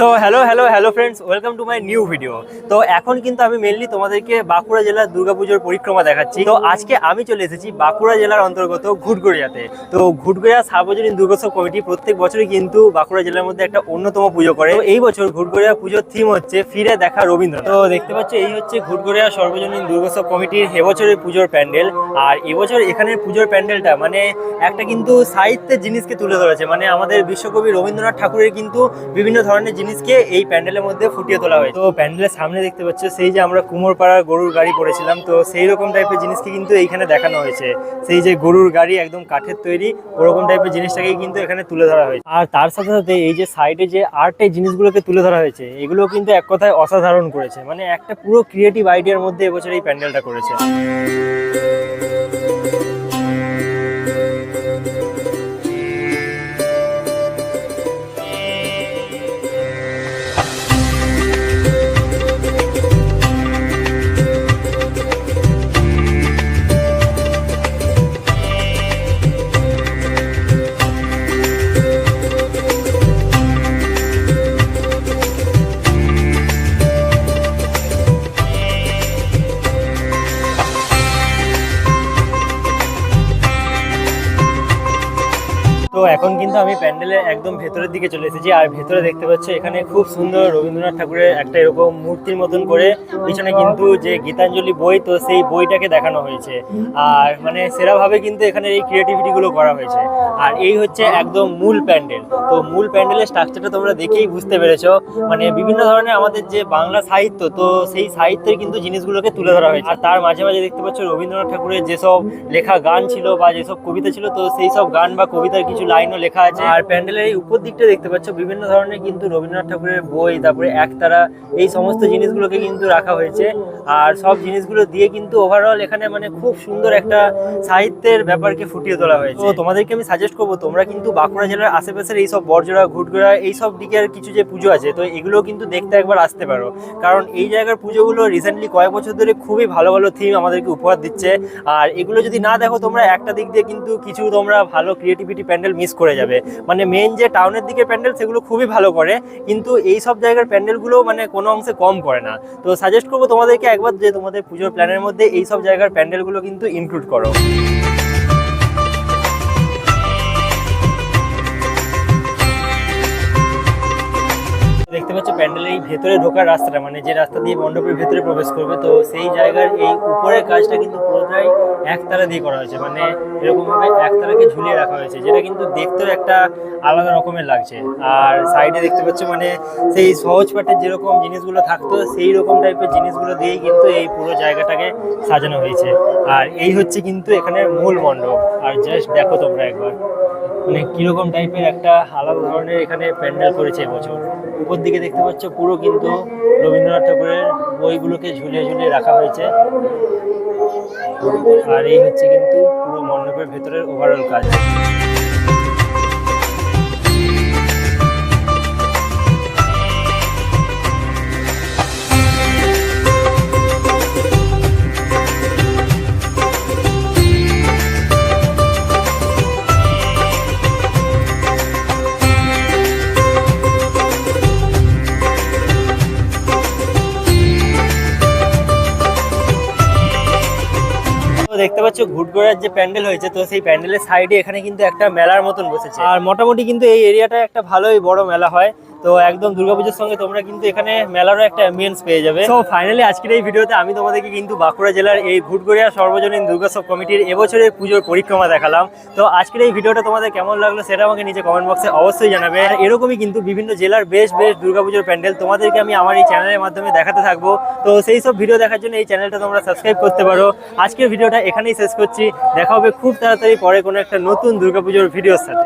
So hello hello hello friends welcome to my new video তো এখন কিন্তু আমি মেনলি তোমাদেরকে বাঁকুড়া জেলার দুর্গাপুজোর পরিক্রমা দেখাচ্ছি। তো আজকে আমি চলে এসেছি বাঁকুড়া জেলার অন্তর্গত ঘুটগড়িয়াতে তো ঘুটগড়িয়া সার্বজনীন দুর্গোৎসব কমিটি প্রত্যেক বছরই কিন্তু বাঁকুড়া জেলার মধ্যে একটা অন্যতম পুজো করে। এই বছর ঘুটগড়িয়া পুজোর থিম হচ্ছে ফিরে দেখা রবীন্দ্র তো দেখতে পাচ্ছ, এই হচ্ছে ঘুটগড়িয়া সর্বজনীন দুর্গোৎসব কমিটির এবছরের পুজোর প্যান্ডেল। আর এবছর এখানের পুজোর প্যান্ডেলটা মানে একটা কিন্তু সাহিত্যের জিনিসকে তুলে ধরেছে। মানে আমাদের বিশ্বকবি রবীন্দ্রনাথ ঠাকুরের কিন্তু বিভিন্ন ধরনের জিনিসকে এই প্যান্ডেলের মধ্যে ফুটিয়ে তোলা হয়েছে। তো প্যান্ডেলের সামনে দেখতে পাচ্ছ, সেই যে আমরা কুমোরপাড়ার গরুর গাড়ি করেছিলাম তো সেই রকম টাইপের জিনিসকে কিন্তু এইখানে দেখানো হয়েছে। সেই যে গরুর গাড়ি একদম কাঠের তৈরি, ওরকম টাইপের জিনিসটাকেই কিন্তু এখানে তুলে ধরা হয়েছে। আর তার সাথে সাথে এই যে সাইডে যে আর্টের জিনিসগুলোকে তুলে ধরা হয়েছে এগুলো কিন্তু এক কথায় অসাধারণ করেছে। মানে একটা পুরো ক্রিয়েটিভ আইডিয়ার মধ্যে এবছর এই প্যান্ডেলটা করেছে। এখন কিন্তু আমি প্যান্ডেলের একদম ভেতরের দিকে চলে এসেছি। আর ভেতরে দেখতে পাচ্ছ, এখানে খুব সুন্দর রবীন্দ্রনাথ ঠাকুরের একটা এরকম মূর্তির মতন করে পিছনে কিন্তু যে গীতাঞ্জলি বই, তো সেই বইটাকে দেখানো হয়েছে। আর মানে সেরাভাবে কিন্তু এখানে এই ক্রিয়েটিভিটি গুলো করা হয়েছে। আর এই হচ্ছে একদম মূল প্যান্ডেল। তো মূল প্যান্ডেলের স্ট্রাকচারটা তোমরা দেখেই বুঝতে পেরেছ। মানে বিভিন্ন ধরনের আমাদের যে বাংলা সাহিত্য, তো সেই সাহিত্যের কিন্তু জিনিসগুলোকে তুলে ধরা হয়েছে। আর তার মাঝে মাঝে দেখতে পাচ্ছ, রবীন্দ্রনাথ ঠাকুরের যেসব লেখা গান ছিল বা যেসব কবিতা ছিল, তো সেই সব গান বা কবিতার কিছু লাইনও লেখা আছে। আর প্যান্ডেলের এই উপর দিকটা দেখতে পাচ্ছ বিভিন্ন ধরনের কিন্তু রবীন্দ্রনাথ ঠাকুরের বই তারপরে একতারা এই সমস্ত জিনিসগুলোকে কিন্তু রাখা হয়েছে। আর সব জিনিসগুলো দিয়ে কিন্তু ওভারঅল এখানে মানে খুব সুন্দর একটা সাহিত্যের ব্যাপারকে ফুটিয়ে তোলা হয়েছে। তো তোমাদেরকে আমি সাজেস্ট করব তোমরা কিন্তু বাঁকুড়া জেলার আশেপাশের এই সব বরজোড়া ঘুটগোড়া এই সব দিকের কিছু যে পুজো আছে তো এগুলো কিন্তু দেখতে একবার আসতে পারো। কারণ এই জায়গার পুজোগুলো রিসেন্টলি কয়েক বছর ধরে খুবই ভালো ভালো থিম আমাদেরকে উপহার দিচ্ছে। আর এগুলো যদি না দেখো তোমরা একটা দিক দিয়ে কিন্তু কিছু তোমরা ভালো ক্রিয়েটিভিটি প্যান্ডেল মিস করে যাবে। মানে মেন যে টাউনের দিকে প্যান্ডেল সেগুলো খুবই ভালো করে, কিন্তু এই সব জায়গার প্যান্ডেলগুলো মানে কোনো অংশে কম করে না। তো সাজেস্ট করব তোমাদেরকে একবার যে তোমাদের পুজোর প্ল্যানের মধ্যে এই সব জায়গার প্যান্ডেলগুলো কিন্তু ইনক্লুড করো। প্যান্ডেলের ভেতরে ঢোকার রাস্তাটা মানে যে রাস্তা দিয়ে মণ্ডপের ভেতরে প্রবেশ করবে, তো সেই জায়গার এই উপরের কাজটা কিন্তু পুরোটাই একতারা দিয়ে করা হয়েছে। মানে এরকমভাবে একতারাকে ঝুলিয়ে রাখা হয়েছে, যেটা কিন্তু দেখতেও একটা আলাদা রকমের লাগছে। আর সাইডে দেখতে পাচ্ছ মানে সেই সহজ পাঠের যেরকম জিনিসগুলো থাকতো, সেই রকম টাইপের জিনিসগুলো দিয়েই কিন্তু এই পুরো জায়গাটাকে সাজানো হয়েছে। আর এই হচ্ছে কিন্তু এখানের মূল মণ্ডপ। আর জাস্ট দেখো তোমরা একবার। মানে কীরকম টাইপের একটা আলাদা ধরনের এখানে প্যান্ডেল করেছে এবছর? উপর দিকে দেখতে পাচ্ছ পুরো কিন্তু রবীন্দ্রনাথ ঠাকুরের বইগুলোকে ঝুলিয়ে ঝুলিয়ে রাখা হয়েছে। আর এই হচ্ছে কিন্তু পুরো মণ্ডপের ভেতরের ওভারঅল কাজ। তো দেখতে পাচ্ছ ঘুটগোড়ার যে প্যান্ডেল হয়েছে তো সেই প্যান্ডেলের সাইডে এখানে কিন্তু একটা মেলার মতন বসেছে। আর মোটামুটি কিন্তু এই এরিয়াটা একটা ভালোই বড় মেলা হয়। তো একদম দুর্গাপুজোর সঙ্গে তোমরা কিন্তু এখানে মেলারও একটা অ্যাম্বিয়েন্স পেয়ে যাবে। তো ফাইনালি আজকের এই ভিডিওতে আমি তোমাদেরকে কিন্তু বাঁকুড়া জেলার এই ঘুটগড়িয়া সর্বজনীন দুর্গোৎসব কমিটির এবছরের পুজোর পরিক্রমা দেখালাম। তো আজকের এই ভিডিওটা তোমাদের কেমন লাগল সেটা আমাকে নিচে কমেন্ট বক্সে অবশ্যই জানাবে। আর এরকমই কিন্তু বিভিন্ন জেলার বেশ বেশ দুর্গাপুজোর প্যান্ডেল তোমাদেরকে আমি আমার এই চ্যানেলের মাধ্যমে দেখাতে থাকব। তো সেই সব ভিডিও দেখার জন্য এই চ্যানেলটা তোমরা সাবস্ক্রাইব করতে পারো। আজকের ভিডিওটা এখানেই শেষ করছি। দেখা হবে খুব তাড়াতাড়ি পরে কোনো একটা নতুন দুর্গাপুজোর ভিডিওর সাথে।